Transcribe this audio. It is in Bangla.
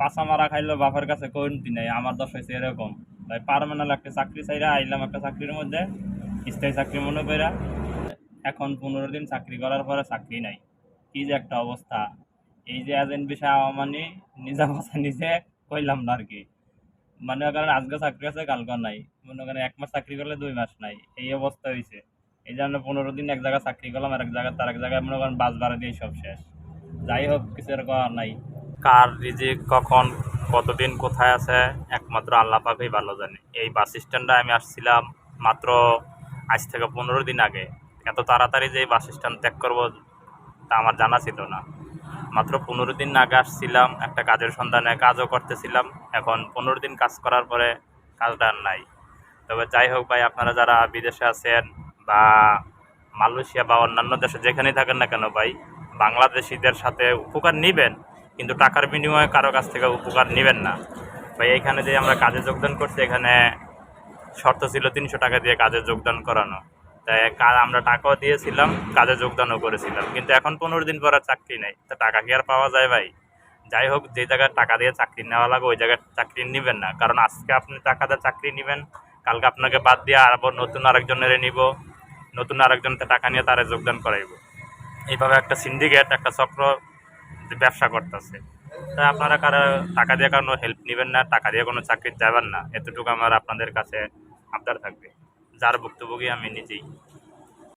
পাঁচা মারা খাইলো, বাপের কাছে কমতি নাই? আমার দশ হয়েছে এরকম। তাই পারমানেন্ট একটা চাকরি চাইরা আইলাম একটা চাকরির মধ্যে, স্থায়ী চাকরি মনে কইরা। এখন পনেরো দিন চাকরি করার পরে চাকরি নাই। কি যে একটা অবস্থা। এই যে এজেন্ট বিষয় মানে নিজা কথা নিজে কইলাম না আর কি মানে কারণ আজকে চাকরি আছে কালকে নাই। মনে করেন এক মাস চাকরি করলে দুই মাস নাই। এই অবস্থা হয়েছে এই জন্য পনেরো দিন এক জায়গায় চাকরি করলাম আর এক জায়গায়, তার এক জায়গায় মনে করেন বাস ভাড়া দিয়ে সব শেষ। যাই হোক, কিছু আর নাই। কার রিজিক কখন, কতদিন, কোথায় আছে, একমাত্র আল্লাহ পাকেই ভালো জানে। এই বাস স্ট্যান্ডে আমি আসছিলাম মাত্র আজ থেকে পনেরো দিন আগে। এত তাড়াতাড়ি যে এই বাস স্ট্যান্ড ত্যাগ করব তা আমার জানা ছিল না। মাত্র পনেরো দিন আগে আসছিলাম, একটা কাজের সন্ধানে কাজও করতেছিলাম। এখন পনেরো দিন কাজ করার পরে কাজটা আর নাই। তবে যাই হোক ভাই, আপনারা যারা বিদেশে আছেন বা মালয়েশিয়া বা অন্যান্য দেশে যেখানেই থাকেন না কেন ভাই, বাংলাদেশিদের সাথে উপকার নেবেন, কিন্তু টাকার বিনিময়ে কারও কাছ থেকে উপকার নেবেন না। ভাই, এইখানে যে আমরা কাজে যোগদান করছি, এখানে শর্ত ছিল তিনশো টাকা দিয়ে কাজে যোগদান করানো। আমরা টাকাও দিয়েছিলাম, কাজে যোগদানও করেছিলাম। কিন্তু এখন পনেরো দিন পর আর চাকরি নেই। তা টাকা কি আর পাওয়া যায় ভাই? যাই হোক, যে জায়গায় টাকা দিয়ে চাকরি নেওয়া লাগে, ওই জায়গায় চাকরি নেবেন না। কারণ আজকে আপনি টাকা দিয়ে চাকরি নেবেন, কালকে আপনাকে বাদ দিয়ে আবার নতুন আরেকজনের নিব, নতুন আরেকজনকে টাকা নিয়ে তারা যোগদান করাইব। এইভাবে একটা সিন্ডিকেট একটা চক্র ব্যবসা করতেছে। তাই আপনারা কারও টাকা দিয়ে কোনো হেল্প নেবেন না, টাকা দিয়ে কোনো চাকরি যাবেন না। এতটুকু আমার আপনাদের কাছে আবদার থাকবে। যার ভুক্তভোগী আমি নিজেই